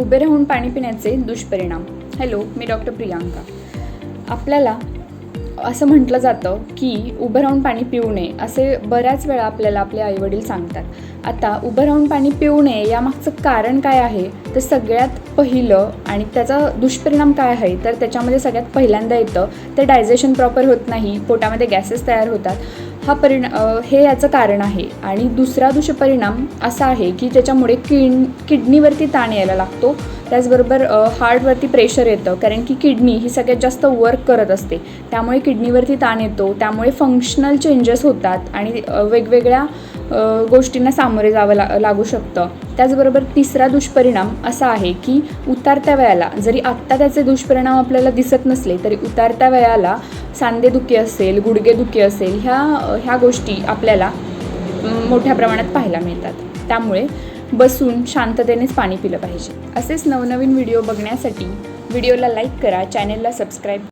उभे राहून पाणी पिण्याचे दुष्परिणाम. हॅलो मी डॉक्टर प्रियांका. आपल्याला असं म्हटलं जातं की उभं राहून पाणी पिऊ नये असे बऱ्याच वेळा आपल्याला आपले आईवडील सांगतात. आता उभं राहून पाणी पिऊ नये यामागचं कारण काय आहे? तर सगळ्यात पहिलं आणि त्याचा दुष्परिणाम काय आहे? तर त्याच्यामध्ये सगळ्यात पहिल्यांदा येतं ते डायजेशन प्रॉपर होत नाही पोटामध्ये गॅसेस तयार होतात. हा परिणा हे याचं कारण आहे. आणि दुसरा दुष्परिणाम असा आहे की ज्याच्यामुळे किड किडनीवरती ताण यायला लागतो. त्याचबरोबर हार्टवरती प्रेशर येतं. कारण की किडनी ही सगळ्यात जास्त वर्क करत असते. त्यामुळे किडनीवरती ताण येतो. त्यामुळे फंक्शनल चेंजेस होतात आणि वेगवेगळ्या गोष्टींना सामोरे जावं ला लागू शकतं. त्याचबरोबर तिसरा दुष्परिणाम असा आहे की उतारत्या वयाला जरी आत्ता त्याचे दुष्परिणाम आपल्याला दिसत नसले तरी उतारत्या वयाला सांधेदुखी असेल गुडघेदुखी असेल ह्या ह्या गोष्टी आपल्याला मोठ्या प्रमाणात पाहायला मिळतात. त्यामुळे बसून शांततेनेच पाणी पिलं पाहिजे. असेच नवनवीन व्हिडिओ बघण्यासाठी व्हिडिओला लाईक करा चॅनेलला सबस्क्राईब